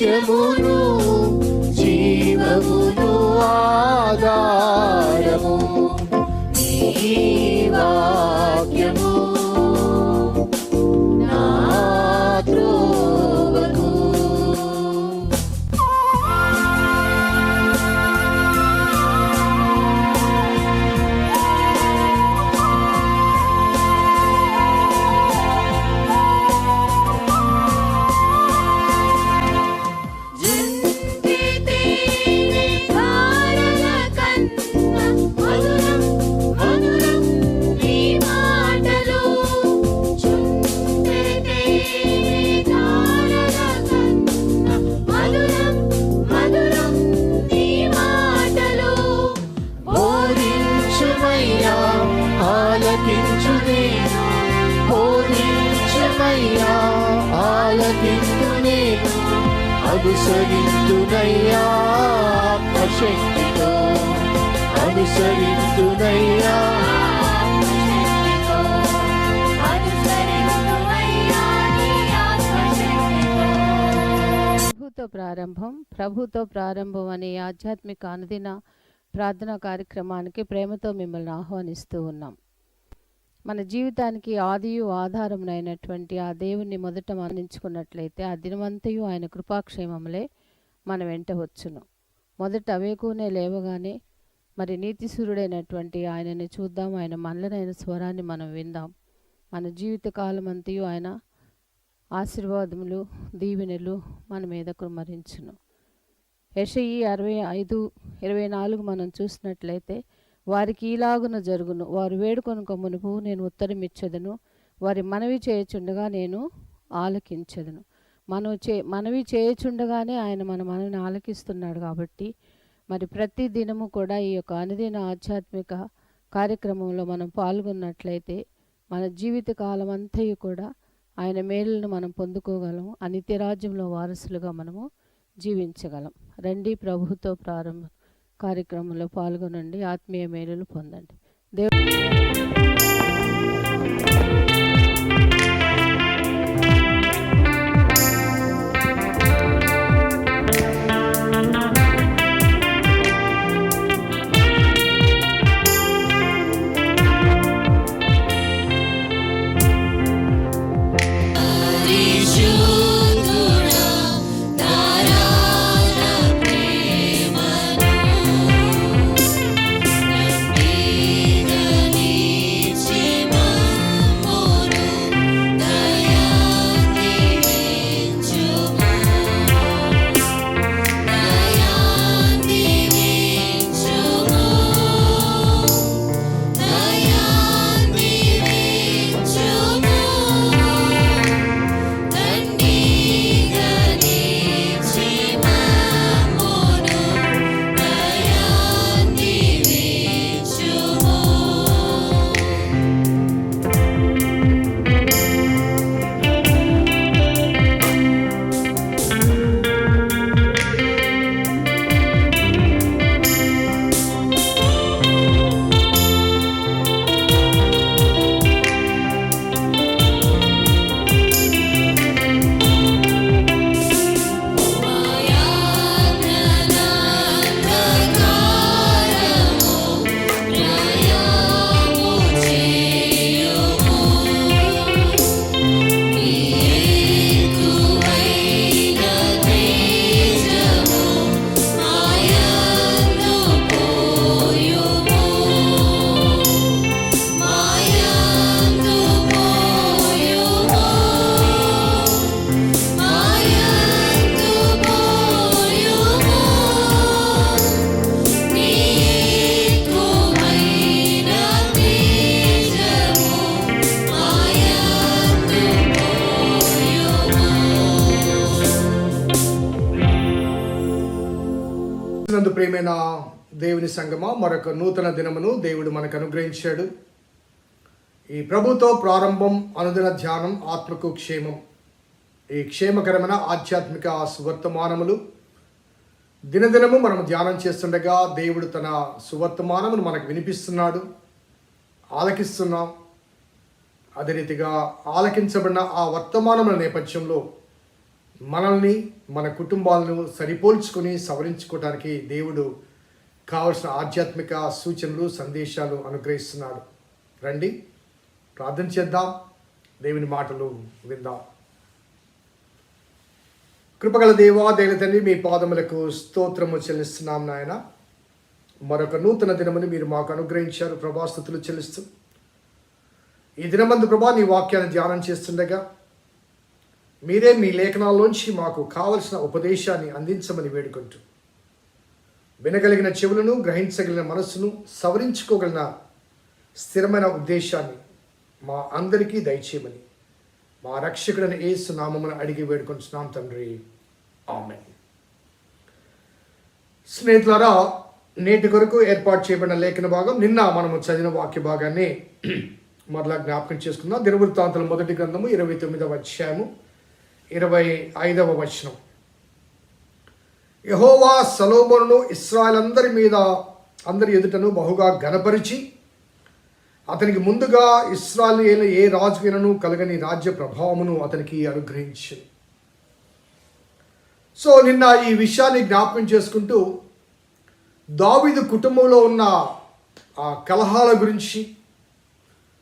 సత్యమును జీవమును ఆధారము. నీ ప్రారంభం. ప్రభుతో ప్రారంభం అనే ఆధ్యాత్మిక అనుదిన ప్రార్థనా కార్యక్రమానికి ప్రేమతో మిమ్మల్ని ఆహ్వానిస్తూ ఉన్నాం. మన జీవితానికి ఆదియు ఆధారమునైనటువంటి ఆ దేవుణ్ణి మొదట మరణించుకున్నట్లయితే ఆ దినమంతయు ఆయన కృపాక్షేమములే మన వెంట వచ్చును. మొదట అవేకునే లేవగానే మరి నీతిసూరుడైనటువంటి ఆయనని చూద్దాం. ఆయన మనలనైన స్వరాన్ని మనం విందాం. మన జీవిత అంతయు ఆయన ఆశీర్వాదములు దీవెనలు మన మీద కుమరించును యషయి అరవై ఐదు ఇరవై నాలుగు మనం చూసినట్లయితే వారికి ఈలాగున జరుగును. వారు వేడుకొనుక మునుపు నేను ఉత్తరం ఇచ్చేదను వారి మనవి చేయుచుండగా నేను ఆలకించదును. మనం చే మనవి చేయుచుండగానే ఆయన మన మనవిని ఆలకిస్తున్నాడు కాబట్టి మరి ప్రతి దినము కూడా ఈ యొక్క అనుదిన ఆధ్యాత్మిక కార్యక్రమంలో మనం పాల్గొన్నట్లయితే మన జీవిత కాలం అంతయు కూడా ఆయన మేలును మనం పొందుకోగలం అనిత్య రాజ్యంలో వారసులుగా మనము జీవించగలం. రండి ప్రభుతో ప్రారంభ కార్యక్రమంలో పాల్గొనండి. ఆత్మీయ మేలులు పొందండి. దేవుడు ప్రియమైన దేవుని సంగమా మరొక నూతన దినమును దేవుడు మనకు అనుగ్రహించాడు. ఈ ప్రభుతో ప్రారంభం అనుదిన ధ్యానం ఆత్మకు క్షేమం. ఈ క్షేమకరమైన ఆధ్యాత్మిక సువర్తమానములు. దినదినము మనం ధ్యానం చేస్తుండగా దేవుడు తన సువర్తమానమును మనకు వినిపిస్తున్నాడు. ఆలకిస్తున్నాం. అదే రీతిగా ఆలకించబడిన ఆ వర్తమానముల నేపథ్యంలో మనల్ని మన కుటుంబాలను సరిపోల్చుకొని సవరించుకోవడానికి దేవుడు కావలసిన ఆధ్యాత్మిక సూచనలు సందేశాలు అనుగ్రహిస్తున్నాడు. రండి ప్రార్థన చేద్దాం. దేవుని మాటలు విందాం. కృపగల దేవా దేవ తండ్రి మీ పాదములకు స్తోత్రము చెల్లిస్తున్నాం నాయన. మరొక నూతన దినముని మీరు మాకు అనుగ్రహించారు ప్రభాస్తుతులు చెల్లిస్తూ. ఈ దినమందు ప్రభా నీ వాక్యాన్ని ధ్యానం చేస్తుండగా మీరే మీ లేఖనాల్లోంచి మాకు కావలసిన ఉపదేశాన్ని అందించమని వేడుకుంటూ. వినగలిగిన చెవులను గ్రహించగలిగిన మనస్సును సవరించుకోగలిగిన స్థిరమైన ఉద్దేశాన్ని మా అందరికీ దయచేయమని మా రక్షకుడైన ఏసు నామమును అడిగి వేడుకుంటున్నాం తండ్రి. ఆమె స్నేహితులారా నేటి కొరకు ఏర్పాటు చేయబడిన లేఖన భాగం నిన్న మనము చదివిన వాక్య భాగాన్ని మరలా జ్ఞాపకం చేసుకుందాం. దినవృత్తాంతల మొదటి గ్రంథము ఇరవై తొమ్మిదవ అధ్యాయము ఇరవై ఐదవ వచనం. యహోవా సలోమోను ఇస్రాయలందరి మీద అందరి ఎదుటను బహుగా గనపరిచి అతనికి ముందుగా ఇస్రాయల్ ఏ రాజుకైనను కలగని రాజ్య ప్రభావమును అతనికి అనుగ్రహించింది సో నిన్న ఈ విషయాన్ని జ్ఞాపకం చేసుకుంటూ దావీదు కుటుంబంలో ఉన్న ఆ కలహాల గురించి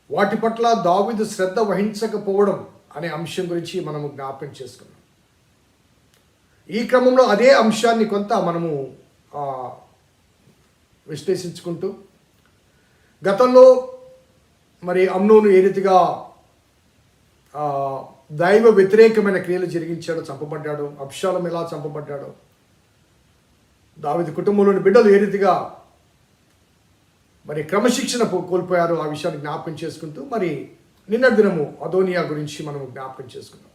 వాటి పట్ల దావీదు శ్రద్ధ వహించకపోవడం అనే అంశం గురించి మనము జ్ఞాపకం చేసుకున్నాం. ఈ క్రమంలో అదే అంశాన్ని కొంత మనము విశ్లేషించుకుంటూ గతంలో మరి అమ్నోను ఏ రీతిగా దైవ వ్యతిరేకమైన క్రియలు జరిగించాడో చంపబడ్డాడు అప్షాలం ఎలా చంపబడ్డాడో దావిది కుటుంబంలోని బిడ్డలు ఏ రీతిగా మరి క్రమశిక్షణ కోల్పోయారు ఆ విషయాన్ని జ్ఞాపకం చేసుకుంటూ మరి నిన్న దినము అదోనియా గురించి మనం జ్ఞాపకం చేసుకున్నాం.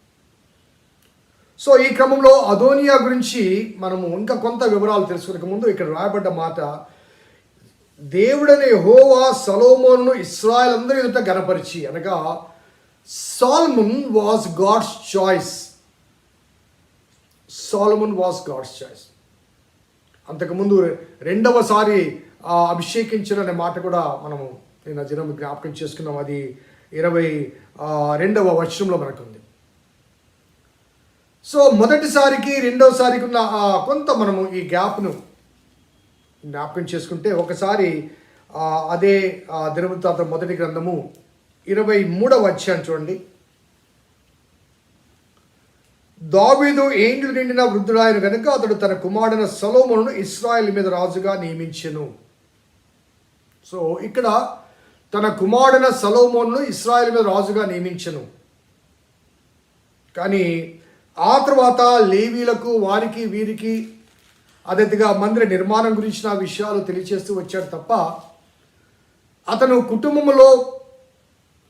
సో ఈ క్రమంలో అదోనియా గురించి మనము ఇంకా కొంత వివరాలు తెలుసుకునే ముందు ఇక్కడ రాయబడ్డ మాట దేవుడనే హోవా సలోమోను ఇస్రాయల్ అందరి ఎదుట గనపరిచి అనగా Solomon was God's choice. Solomon was God's choice. అంతకుముందు రెండవసారి ఆ, అభిషేకించిన అనే మాట కూడా మనము నేను దినం జ్ఞాపకం చేసుకున్నాం. అది ఇరవై రెండవ వర్షంలో మనకుంది. సో మొదటిసారికి రెండవసారికి ఉన్న ఆ కొంత మనము ఈ గ్యాప్ను జ్ఞాపకం చేసుకుంటే ఒకసారి అదే ఆ, దినవృత్తాంత మొదటి గ్రంథము ఇరవై మూడవ అధ్యాయం చూడండి. దావీదు ఏండ్లు నిండిన వృద్ధుడాయను కనుక అతడు తన కుమారుడైన సలోమును ఇస్రాయల్ మీద రాజుగా నియమించెను. సో ఇక్కడ తన కుమారుడైన సలోమోన్ను ఇస్రాయల్ మీద రాజుగా నియమించను. కానీ ఆ తర్వాత లేవీలకు వారికి వీరికి అదేవిధంగా మందిర నిర్మాణం గురించిన విషయాలు తెలియచేస్తూ వచ్చాడు తప్ప అతను కుటుంబంలో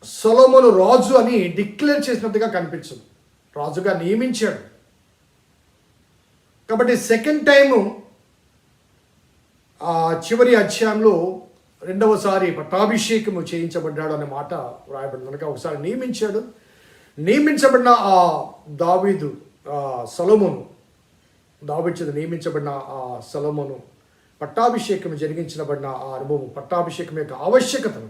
సొలోమోను రాజు అని డిక్లేర్ చేసినట్టుగా కనిపించదు. రాజుగా నియమించాడు. కాబట్టి సెకండ్ టైము ఆ చివరి అధ్యాయంలో రెండవసారి పట్టాభిషేకము చేయించబడ్డాడు అనే మాట వ్రాయబడింది కనుక ఒకసారి నియమించాడు. నియమించబడిన ఆ దావీదు ఆ దావిచ్చదు నియమించబడిన ఆ సొలొమోను పట్టాభిషేకం జరిగించబడిన ఆ అనుభవం పట్టాభిషేకం యొక్క ఆవశ్యకతను.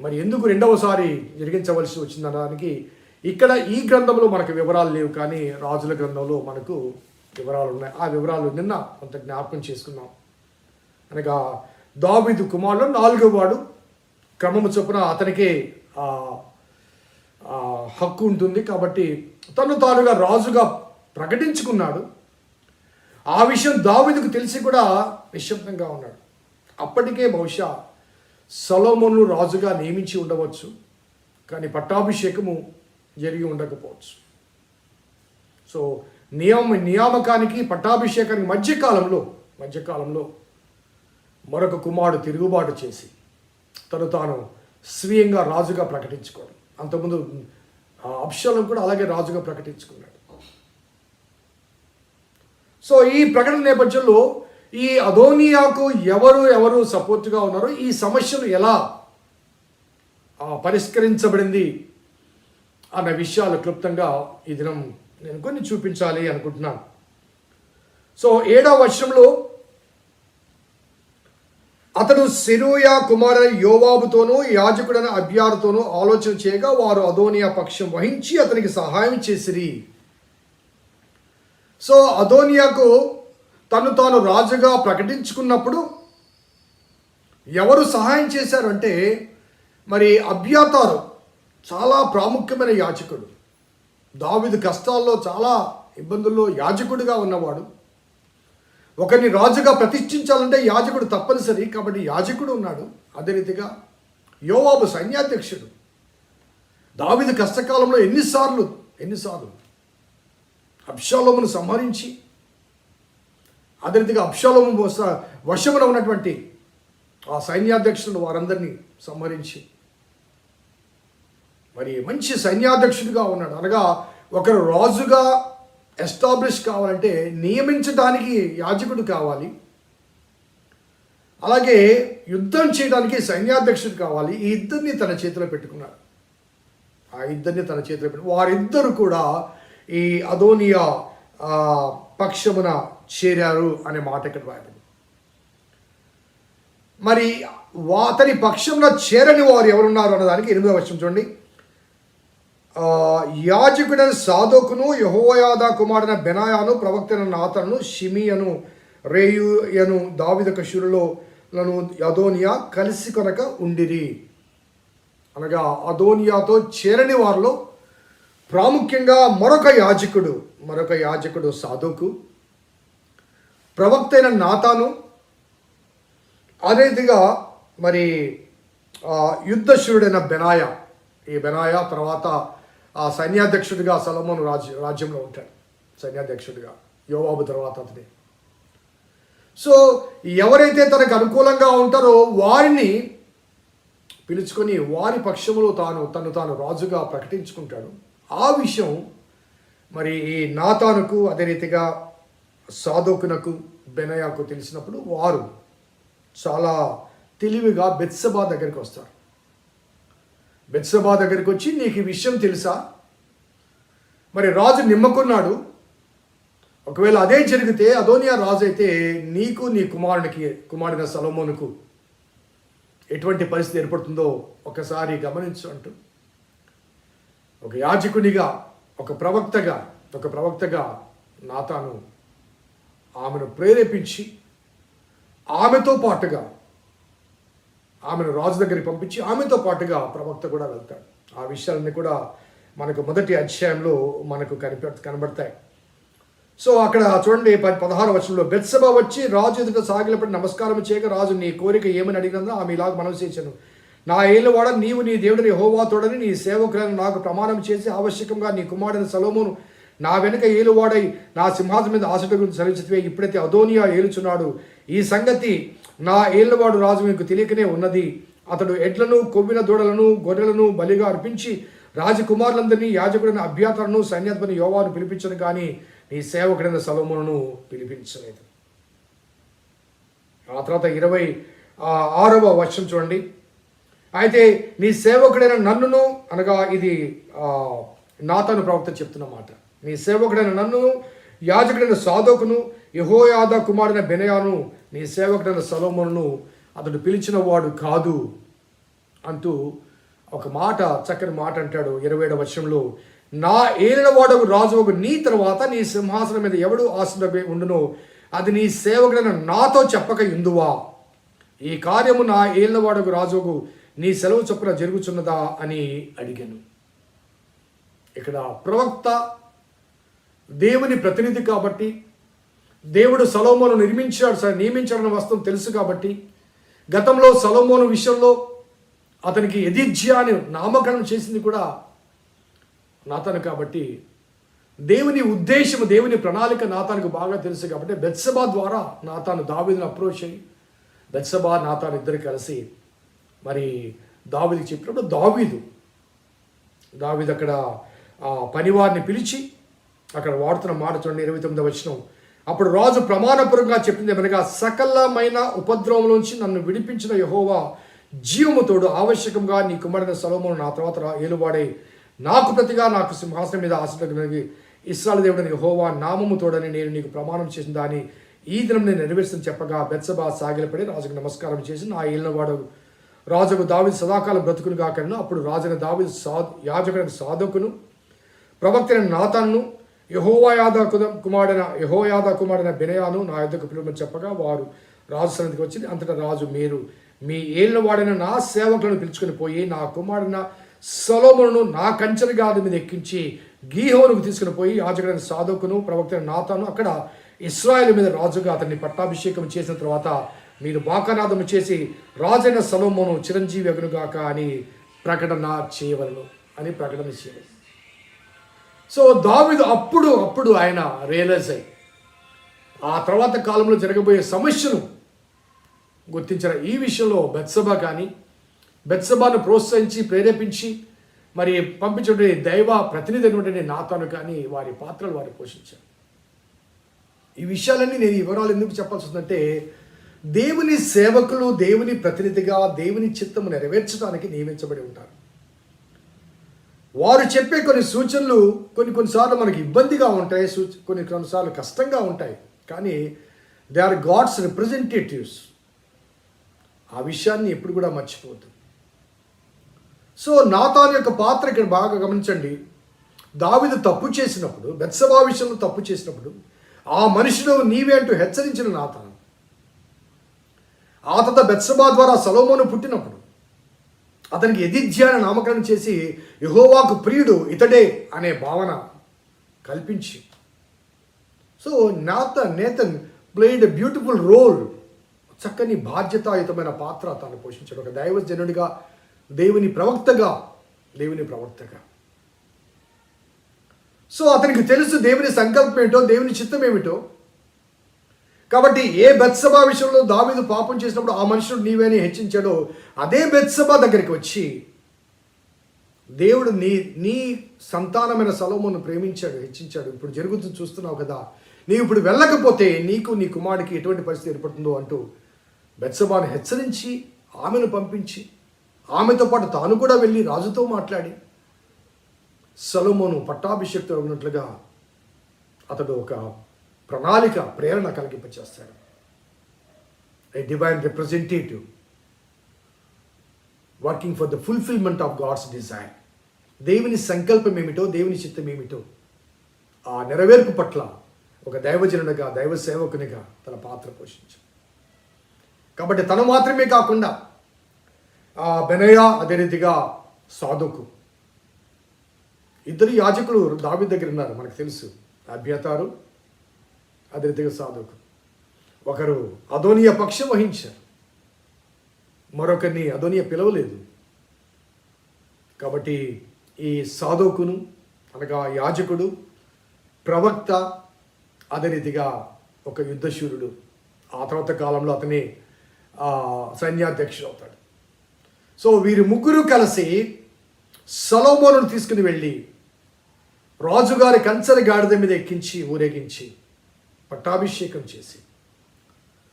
మరి ఎందుకు రెండవసారి జరిగించవలసి వచ్చిందనడానికి ఇక్కడ ఈ గ్రంథంలో మనకు వివరాలు లేవు కానీ రాజుల గ్రంథంలో మనకు వివరాలు ఉన్నాయి. ఆ వివరాలు నిన్న కొంత జ్ఞాపకం చేసుకున్నాం అనగా దావిదు కుమారుడు నాలుగో వాడు. క్రమము చొప్పున అతనికే హక్కు ఉంటుంది కాబట్టి తను తానుగా రాజుగా ప్రకటించుకున్నాడు. ఆ విషయం దావిదుకు తెలిసి కూడా నిశ్శబ్దంగా ఉన్నాడు. అప్పటికే బహుశా సలోమోను రాజుగా నియమించి ఉండవచ్చు కానీ పట్టాభిషేకము జరిగి ఉండకపోవచ్చు. సో నియమ నియామకానికి పట్టాభిషేకానికి మధ్యకాలంలో మధ్యకాలంలో మరొక కుమారుడు తిరుగుబాటు చేసి తను తాను స్వీయంగా రాజుగా ప్రకటించుకోవడం. అంతకుముందు ఆ అప్షలం కూడా అలాగే రాజుగా ప్రకటించుకున్నాడు. సో ఈ ప్రకటన నేపథ్యంలో ఈ అదోనియాకు ఎవరు ఎవరు సపోర్ట్గా ఉన్నారో ఈ సమస్యను ఎలా పరిష్కరించబడింది అన్న విషయాలు క్లుప్తంగా ఈ దినం నేను కొన్ని చూపించాలి అనుకుంటున్నాను. సో ఏడవ వర్షంలో అతడు సెరూయా కుమార యోవాబుతోనూ యాజకుడైన అభ్యారుతోనూ ఆలోచన చేయగా వారు అదోనియా పక్షం వహించి అతనికి సహాయం చేసిరి. సో అదోనియాకు తను తాను రాజుగా ప్రకటించుకున్నప్పుడు ఎవరు సహాయం చేశారు అంటే మరి అభ్యాతారు చాలా ప్రాముఖ్యమైన యాచకుడు దావిదు కష్టాల్లో చాలా ఇబ్బందుల్లో యాజకుడిగా ఉన్నవాడు. ఒకరిని రాజుగా ప్రతిష్ఠించాలంటే యాజకుడు తప్పనిసరి కాబట్టి యాజకుడు ఉన్నాడు. అదే రీతిగా యోవాబు సైన్యాధ్యక్షుడు. దావిది కష్టకాలంలో ఎన్నిసార్లు ఎన్నిసార్లు అప్షాలోమును సంహరించి అదే రీతిగా అప్షాలోము వస- వశమున ఉన్నటువంటి ఆ సైన్యాధ్యక్షుడు వారందరినీ సంహరించి మరి మంచి సైన్యాధ్యక్షుడిగా ఉన్నాడు. అనగా ఒకరు రాజుగా ఎస్టాబ్లిష్ కావాలంటే నియమించడానికి యాజకుడు కావాలి. అలాగే యుద్ధం చేయడానికి సైన్యాధ్యక్షుడు కావాలి. ఈ ఇద్దరిని తన చేతిలో పెట్టుకున్నాడు. ఆ ఇద్దరిని తన చేతిలో పెట్టు వారిద్దరు కూడా ఈ అదోనియా పక్షమున చేరారు అనే మాట ఇక్కడ రాయబడింది. మరి అతని పక్షంలో చేరని వారు ఎవరున్నారు అన్నదానికి ఎనిమిదవ వర్షం చూడండి. యాజకుడైన సాధకును యహోయాదా కుమారుడైన బెనాయాను ప్రవక్తైన నాతను షిమియను రేయుయను దావిద కశురులో లను అదోనియా కలిసి కొనక ఉండిరి. అనగా అదోనియాతో చేరని వారిలో ప్రాముఖ్యంగా మరొక యాజకుడు మరొక యాజకుడు సాధుకు ప్రవక్త అయిన నాతాను అదేదిగా మరి ఆ, యుద్ధశూరుడైన బెనాయ. ఈ బెనాయ తర్వాత ఆ సైన్యాధ్యక్షుడిగా సలమోను రాజ్య రాజ్యంలో ఉంటాడు. సైన్యాధ్యక్షుడిగా యోవాబు తర్వాత అతని. సో ఎవరైతే తనకు అనుకూలంగా ఉంటారో వారిని పిలుచుకొని వారి పక్షములో తాను తను తాను రాజుగా ప్రకటించుకుంటాడు. ఆ విషయం మరి ఈ నాతానుకు అదే రీతిగా సాధోకునకు బెనయాకు తెలిసినప్పుడు వారు చాలా తెలివిగా బెత్సబా దగ్గరికి వస్తారు. బెత్సబా దగ్గరికి వచ్చి నీకు ఈ విషయం తెలుసా? మరి రాజు నిమ్మకున్నాడు. ఒకవేళ అదే జరిగితే అదోనియా రాజు అయితే నీకు నీ కుమారునికి కుమారుడిన సలోమోనుకు ఎటువంటి పరిస్థితి ఏర్పడుతుందో ఒకసారి గమనించు అంటూ. ఒక యాజకునిగా ఒక ప్రవక్తగా ఒక ప్రవక్తగా నాతాను ఆమెను ప్రేరేపించి ఆమెతో పాటుగా ఆమెను రాజు దగ్గరికి పంపించి ఆమెతో పాటుగా ప్రవక్త కూడా వెళ్తాడు. ఆ విషయాలన్నీ కూడా మనకు మొదటి అధ్యాయంలో మనకు కనిపె కనబడతాయి. సో అక్కడ చూడండి పదహారు వచనంలో బెత్సభ వచ్చి రాజు ఎదుట సాగిలపడి నమస్కారం చేయక రాజు నీ కోరిక ఏమని అడిగినందో ఆమె ఇలాగ మనం చేశాను. నా ఏళ్ళవాడ నీవు నీ దేవుడిని హోవా తోడని నీ సేవకులను నాకు ప్రమాణం చేసి ఆవశ్యకంగా నీ కుమారుని సలోమును నా వెనుక ఏలువాడై నా సింహాసనం మీద ఆశట గురించి సెలవిచ్చితే ఇప్పుడైతే అదోనియా ఏలుచున్నాడు. ఈ సంగతి నా ఏళ్ళవాడు రాజు మీకు తెలియకనే ఉన్నది. అతడు ఎడ్లను కొవ్విన దూడలను గొర్రెలను బలిగా అర్పించి రాజకుమారులందరినీ యాజకుడైన అభ్యాతలను సైన్యాధిపతి యోవాను పిలిపించను కానీ నీ సేవకుడైన సలోమును పిలిపించలేదు. ఆ తర్వాత ఇరవై ఆరవ వర్షం చూడండి. అయితే నీ సేవకుడైన నన్నును అనగా ఇది నాతను ప్రవక్త చెప్తున్న మాట నీ సేవకుడైన నన్ను యాజకుడైన సాధకును యహోయాద కుమారుడైన బెనయాను నీ సేవకుడైన సలోమును అతడు పిలిచిన వాడు కాదు అంటూ ఒక మాట చక్కని మాట అంటాడు ఇరవై ఏడవ వర్షంలో నా ఏలిన రాజు ఒక నీ తర్వాత నీ సింహాసనం మీద ఎవడు ఆశ ఉండునో అది నీ సేవకుడైన నాతో చెప్పక ఇందువా? ఈ కార్యము నా ఏళ్ళవాడకు రాజుకు నీ సెలవు చొప్పున జరుగుచున్నదా అని అడిగాను. ఇక్కడ ప్రవక్త దేవుని ప్రతినిధి కాబట్టి దేవుడు సలోమోను నిర్మించాడు స- నియమించాడన్న వస్తువు తెలుసు కాబట్టి గతంలో సలోమోను విషయంలో అతనికి యదిజ్యాన్ని అని నామకరణం చేసింది కూడా నాతను కాబట్టి దేవుని ఉద్దేశం దేవుని ప్రణాళిక నాతానికి బాగా తెలుసు కాబట్టి బెత్సబా ద్వారా నాతాను దావీదుని అప్రోచ్ అయ్యి బెత్సబా నాతాను ఇద్దరు కలిసి మరి దావీదికి చెప్పినప్పుడు దావీదు దావీదు అక్కడ ఆ పనివారిని పిలిచి అక్కడ వాడుతున్న మాట చూడండి ఇరవై తొమ్మిది వచ్చిన అప్పుడు రాజు ప్రమాణపూర్వకంగా చెప్పింది ఏమనగా సకలమైన ఉపద్రవంలోంచి నన్ను విడిపించిన యహోవా జీవముతోడు ఆవశ్యకంగా నీ కుమారుడైన సలోమును నా తర్వాత ఏలువాడే. నాకు ప్రతిగా నాకు సింహాసనం మీద ఆశించగలిగి ఇస్రాల దేవుడని యహోవా నామము తోడని నేను నీకు ప్రమాణం చేసిన దాన్ని ఈ దినం నేను నెరవేర్చని చెప్పగా బెత్సబా సాగిలపడి రాజుకు నమస్కారం చేసి నా ఏలినవాడు. రాజుకు దావిది సదాకాలం బ్రతుకును కాకను అప్పుడు రాజున దావిది సా యాజకుడిని సాధకును ప్రవక్తైన నాతాన్ను యహోవాయాద కుమారుడైన యహోయాద కుమారుడైన బినయాను నా యొద్దకు పిలువమని చెప్పగా వారు రాజు సన్నిధికి వచ్చింది. అంతటా రాజు మీరు మీ ఏళ్ళ వాడైన నా సేవకులను పిలుచుకొని పోయి నా కుమారుడిన సలోమును నా కంచెల గాడి మీద ఎక్కించి గీహోనుకు తీసుకుని పోయి యాజకుడైన సాధకును ప్రవక్తైన నాతాను అక్కడ ఇస్రాయల్ మీద రాజుగా అతన్ని పట్టాభిషేకం చేసిన తర్వాత మీరు బాకానాదము చేసి రాజైన సలోమును చిరంజీవి అగునుగాక అని ప్రకటన చేయవలను అని ప్రకటన చేయవలను సో దావిదు అప్పుడు అప్పుడు ఆయన రియలైజ్ అయ్యి ఆ తర్వాత కాలంలో జరగబోయే సమస్యను గుర్తించారు ఈ విషయంలో బెత్సభ కానీ బెత్సభాను ప్రోత్సహించి ప్రేరేపించి మరి పంపించే దైవ ప్రతినిధి అయినటువంటి నాతాను కానీ వారి పాత్రలు వారు పోషించారు. ఈ విషయాలన్నీ నేను ఈ వివరాలు ఎందుకు చెప్పాల్సి వస్తుందంటే దేవుని సేవకులు దేవుని ప్రతినిధిగా దేవుని చిత్తము నెరవేర్చడానికి నియమించబడి ఉంటారు. వారు చెప్పే కొన్ని సూచనలు కొన్ని కొన్నిసార్లు మనకి ఇబ్బందిగా ఉంటాయి సూచ కొన్ని కొన్నిసార్లు కష్టంగా ఉంటాయి. కానీ దే ఆర్ గాడ్స్ రిప్రజెంటేటివ్స్ ఆ విషయాన్ని ఎప్పుడు కూడా మర్చిపోవద్దు. సో నాతాన్ యొక్క పాత్ర ఇక్కడ బాగా గమనించండి. దావిదు తప్పు చేసినప్పుడు బెత్సభా విషయంలో తప్పు చేసినప్పుడు ఆ మనిషిలో నీవే అంటూ హెచ్చరించిన నాతాను. ఆ తర్వాత బెత్సభా ద్వారా సలోమోను పుట్టినప్పుడు అతనికి ఎదిజ్య అని నామకరణం చేసి యహోవాకు ప్రియుడు ఇతడే అనే భావన కల్పించి. So నాత Nathan played a beautiful role చక్కని బాధ్యతాయుతమైన పాత్ర తాను పోషించాడు. ఒక దైవజనుడిగా దేవుని ప్రవక్తగా దేవుని ప్రవక్తగా సో అతనికి తెలుసు దేవుని సంకల్పం ఏంటో దేవుని చిత్తం ఏమిటో. కాబట్టి ఏ బెత్సభ విషయంలో దావీదు పాపం చేసినప్పుడు ఆ మనుషుడు నీవేని హెచ్చించాడో అదే బెత్సభ దగ్గరికి వచ్చి దేవుడు నీ నీ సంతానమైన సలోమును ప్రేమించాడు హెచ్చించాడు. ఇప్పుడు జరుగుతుంది చూస్తున్నావు కదా. నీవు ఇప్పుడు వెళ్ళకపోతే నీకు నీ కుమారుడికి ఎటువంటి పరిస్థితి ఏర్పడుతుందో అంటూ బెత్సబాను హెచ్చరించి ఆమెను పంపించి ఆమెతో పాటు తాను కూడా వెళ్ళి రాజుతో మాట్లాడి సలోమోను పట్టాభిషేక్తుడు ఉన్నట్లుగా అతడు ఒక ప్రణాళిక ప్రేరణ కలిగింపచేస్తాడు. A divine representative working for the fulfilment of God's design దేవుని సంకల్పం ఏమిటో దేవుని చిత్తం ఏమిటో ఆ నెరవేర్పు పట్ల ఒక దైవజనునిగా దైవ సేవకునిగా తన పాత్ర పోషించాడు. కాబట్టి తను మాత్రమే కాకుండా ఆ బెనయ అదే రీతిగా సాధుకు ఇద్దరు యాజకులు దావి దగ్గర ఉన్నారు మనకు తెలుసు. అభ్యతారు అదే రీతిగా సాధుకు ఒకరు అదోనియ పక్షం వహించారు. మరొకరిని అదోనియ పిలవలేదు. కాబట్టి ఈ సాధకును అనగా యాజకుడు ప్రవక్త అదే రీతిగా ఒక యుద్ధశూరుడు. ఆ తర్వాత కాలంలో అతని సైన్యాధ్యక్షుడు అవుతాడు. సో వీరి ముగ్గురు కలిసి సలోమోను తీసుకుని వెళ్ళి రాజుగారి కంచర గాడిద మీద ఎక్కించి ఊరేగించి పట్టాభిషేకం చేసి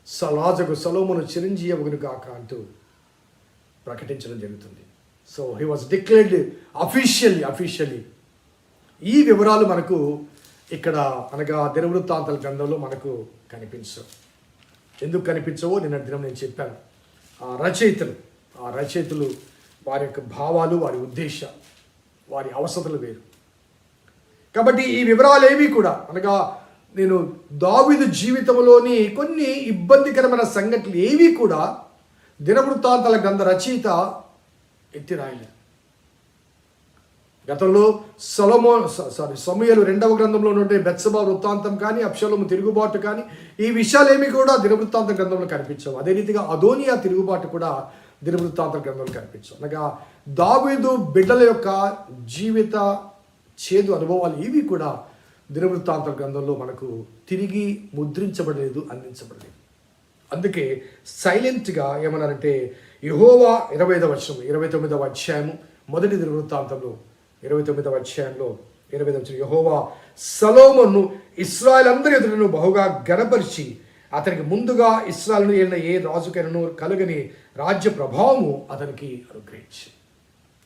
సలాజకు సలోమును చిరంజీవుగును కాక అంటూ ప్రకటించడం జరుగుతుంది. So he was declared officially officially ఈ వివరాలు మనకు ఇక్కడ అనగా దినవృత్తాంతాల గ్రంథంలో మనకు కనిపించవు. ఎందుకు కనిపించవో? నిన్న దినం నేను చెప్పాను. ఆ రచయితలు ఆ రచయితలు వారి యొక్క భావాలు వారి ఉద్దేశాలు వారి అవసరతలు వేరు. కాబట్టి ఈ వివరాలు ఏవి కూడా అనగా నేను దావిదు జీవితంలోని కొన్ని ఇబ్బందికరమైన సంఘటనలు ఏవి కూడా దినవృత్తాంతాల గ్రంథ రచయిత ఎత్తి రాయలేదు. గతంలో సొలమో స- సారీ సమయలు రెండవ గ్రంథంలో ఉండే బెత్సభా వృత్తాంతం కానీ అప్షలము తిరుగుబాటు కానీ ఈ విషయాలేమి కూడా దినవృత్తాంత గ్రంథంలో కనిపించవు. అదే రీతిగా అదోనియా తిరుగుబాటు కూడా దినవృత్తాంత గ్రంథంలో కనిపించవు. అనగా దావీదు బిడ్డల యొక్క జీవిత చేదు అనుభవాలు ఇవి కూడా దినవృత్తాంత గ్రంథంలో మనకు తిరిగి ముద్రించబడలేదు అందించబడలేదు. అందుకే సైలెంట్గా ఏమన్నారంటే యహోవా ఇరవై ఐదవ వచనం ఇరవై తొమ్మిదవ అధ్యాయము మొదటి దినవృత్తాంతంలో ఇరవై తొమ్మిదవ అధ్యాయంలో ఇరవై ఐదవ యహోవా సలోమను ఇస్రాయల్ అందరి ఎదుటను బహుగా గనపరిచి అతనికి ముందుగా ఇస్రాయల్ను ఏలిన ఏ రాజుకైనను కలుగని రాజ్య ప్రభావము అతనికి అనుగ్రహించి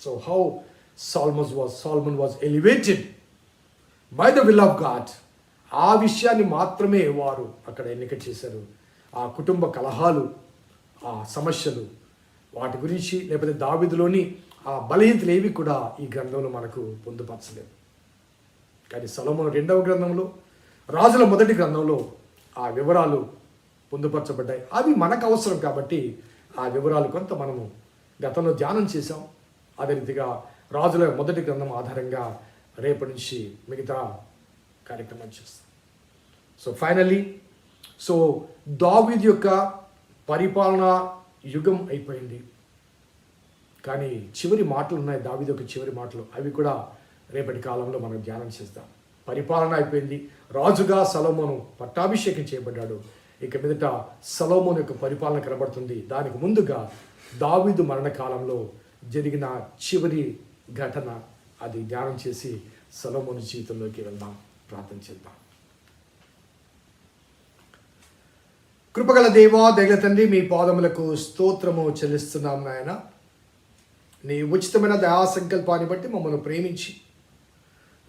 so how Solomon was Solomon was elevated by the will of God ఆ విషయాన్ని మాత్రమే వారు అక్కడ ఎన్నిక చేశారు. ఆ కుటుంబ కలహాలు ఆ సమస్యలు వాటి గురించి లేకపోతే దావిదిలోని ఆ బలహీనతలు ఏవి కూడా ఈ గ్రంథంలో మనకు పొందుపరచలేదు. కానీ సొలొమోను రెండవ గ్రంథంలో రాజుల మొదటి గ్రంథంలో ఆ వివరాలు పొందుపరచబడ్డాయి. అవి మనకు అవసరం కాబట్టి ఆ వివరాలు కొంత మనము గతంలో ధ్యానం చేశాం. అదే రీతిగా రాజుల మొదటి గ్రంథం ఆధారంగా రేపటి నుంచి మిగతా కార్యక్రమాలు చేస్తాం. సో ఫైనల్లీ సో దావీద్ యొక్క పరిపాలన యుగం అయిపోయింది. కానీ చివరి మాటలు ఉన్నాయి దావీద్ యొక్క చివరి మాటలు. అవి కూడా రేపటి కాలంలో మనం ధ్యానం చేద్దాం. పరిపాలన అయిపోయింది. రాజుగా సలోమోను పట్టాభిషేకం చేయబడ్డాడు. ఇక మీదట సలోమోను యొక్క పరిపాలన కనబడుతుంది. దానికి ముందుగా దావీదు మరణకాలంలో జరిగిన చివరి ఘటన అది ధ్యానం చేసి సలోమోను జీవితంలోకి వెళ్దాం. ప్రార్థన చేద్దాం. కృపగల దేవా దగల తండ్రి మీ పాదములకు స్తోత్రము చెల్లిస్తున్నాం నాయన. నీ ఉచితమైన దయా సంకల్పాన్ని బట్టి మమ్మల్ని ప్రేమించి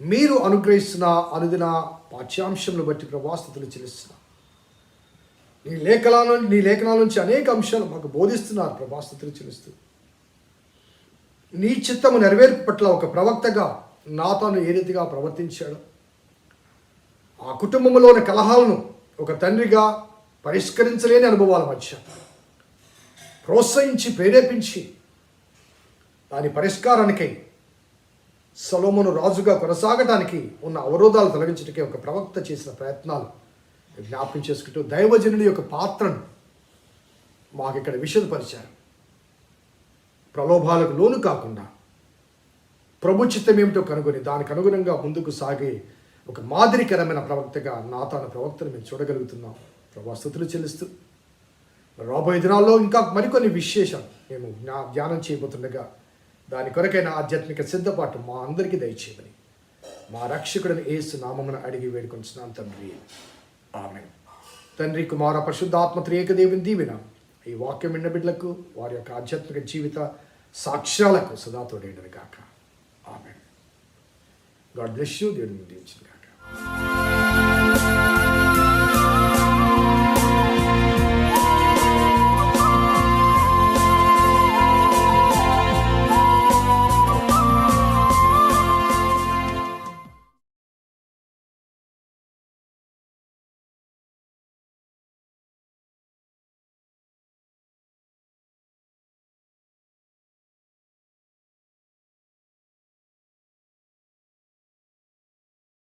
మీరు అనుగ్రహిస్తున్న అనుదిన పాఠ్యాంశంను బట్టి ప్రభాస్థితులు చెల్లిస్తున్నా. నీ లేఖనాల నుండి నీ లేఖనాల నుంచి అనేక అంశాలు మాకు బోధిస్తున్నారు ప్రభాస్థితులు చెల్లిస్తూ. నీ చిత్తము నెరవేర్పు పట్ల ఒక ప్రవక్తగా నాతోను ఏ రీతిగా ప్రవర్తించాడు? ఆ కుటుంబంలోని కలహాలను ఒక తండ్రిగా పరిష్కరించలేని అనుభవాల మధ్య ప్రోత్సహించి ప్రేరేపించి దాని పరిష్కారానికై సలోమును రాజుగా కొనసాగటానికి ఉన్న అవరోధాలు తొలగించడానికి ఒక ప్రవక్త చేసిన ప్రయత్నాలు జ్ఞాపకం చేసుకుంటూ దైవజనుడి యొక్క పాత్రను మాకు ఇక్కడ విషదపరిచారు. ప్రలోభాలకు లోను కాకుండా ప్రభుచితం ఏమిటో కనుగొని దానికి అనుగుణంగా ముందుకు సాగే ఒక మాదిరికరమైన ప్రవక్తగా నాతాన ప్రవక్తను మేము చూడగలుగుతున్నాం. ప్రభా స్థుతులు చెల్లిస్తూ రాబోయే దినాల్లో ఇంకా మరికొన్ని విశేషాలు మేము జ్ఞా ధ్యానం చేయబోతుండగా దాని కొరకైన ఆధ్యాత్మిక సిద్ధపాటు మా అందరికీ దయచేయమని మా రక్షకుడిని ఏసు నామమున అడిగి వేడుకొంచున్నాం తండ్రి. ఆమె తండ్రి కుమార పరిశుద్ధాత్మ త్రియేక దేవుని ఈ వాక్యం విన్న బిడ్డలకు వారి యొక్క ఆధ్యాత్మిక జీవిత సాక్ష్యాలకు సదా తోడేయడం కాక ఆమె గాడ్ బ్లెస్ యూ. దేవుడిని దీవించిన కాక